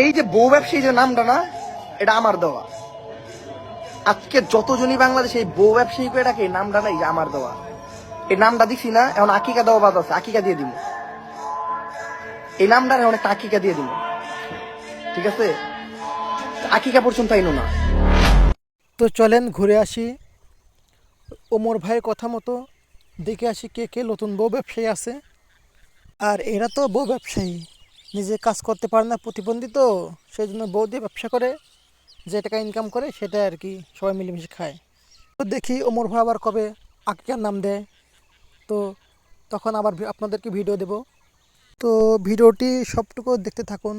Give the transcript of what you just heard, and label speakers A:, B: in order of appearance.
A: এই যে বউ ব্যবসায়ী যে নামটা না, এটা আমার দেওয়া। আজকে যতজনই বাংলাদেশে এই বউ ব্যবসায়ী করে ডাকে, এই না এই আমার দেওয়া। এই নামটা দিছি না, এখন আকিকা দেওয়া বাদ আছে, আকিকা দিয়ে দিব। এই নামটা এখন একটা আকিকা দিয়ে দিব। ঠিক আছে? আকিকা পর্যন্ত আইনো না।
B: তো চলেন ঘুরে আসি। ওমর ভাইয়ের কথা মতো দেখে আসি কে কে নতুন বউ ব্যবসায়ী আছে। আর এরা তো বউ ব্যবসায়ী। নিজে কাজ করতে পারে না প্রতিবন্ধী তো সেই জন্য বউ দিয়ে ব্যবসা করে, যে টাকা ইনকাম করে সেটা আর কি সবাই মিলেমিশে খায়। তো দেখি ওমর ভাই আবার কবে আকিকার নাম দেয়। তো তখন আবার আপনাদেরকে ভিডিও দেব। তো ভিডিওটি সবটুকু দেখতে থাকুন।